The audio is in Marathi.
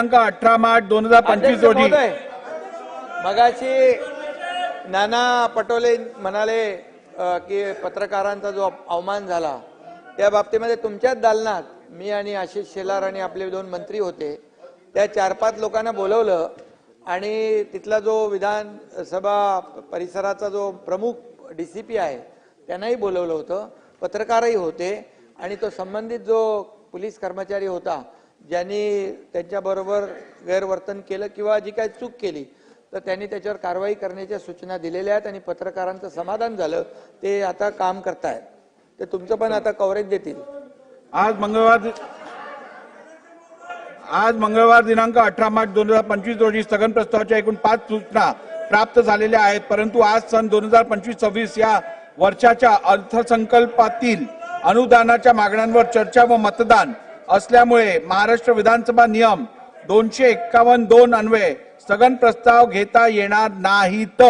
दिनांक अठरा मार्च दोन हजार पंचवीस रोजी. मगाशी नाना पटोले म्हणाले की पत्रकारांचा जो अवमान झाला त्या बाबतीमध्ये तुमच्याच दालनात मी आणि आशिष शेलार आणि आपले दोन मंत्री होते. त्या चार पाच लोकांना बोलवलं आणि तिथला जो विधानसभा परिसराचा जो प्रमुख डी सी पी आहे त्यांनाही बोलवलं होतं. पत्रकारही होते आणि तो संबंधित जो पोलीस कर्मचारी होता ज्यांनी त्यांच्याबरोबर गैरवर्तन केलं किंवा जी काही चूक केली तर त्यांनी त्याच्यावर कारवाई करण्याच्या सूचना दिलेल्या आहेत आणि पत्रकारांचं समाधान झालं. ते आता काम करतायत. ते तुमचं पण आता कव्हरेज देतील. आज मंगळवार दि- आज मंगळवार दिनांक अठरा मार्च दोन हजार पंचवीस रोजी स्थगन प्रस्तावाच्या एकूण पाच सूचना प्राप्त झालेल्या आहेत. परंतु आज सन दोन हजार पंचवीस सव्वीस या वर्षाच्या अर्थसंकल्पातील अनुदानाच्या मागण्यांवर चर्चा व मतदान असल्यामुळे महाराष्ट्र विधानसभा नियम दोनशे एक्कावन्न दोन अन्वये स्थगन प्रस्ताव घेता येणार नाहीत.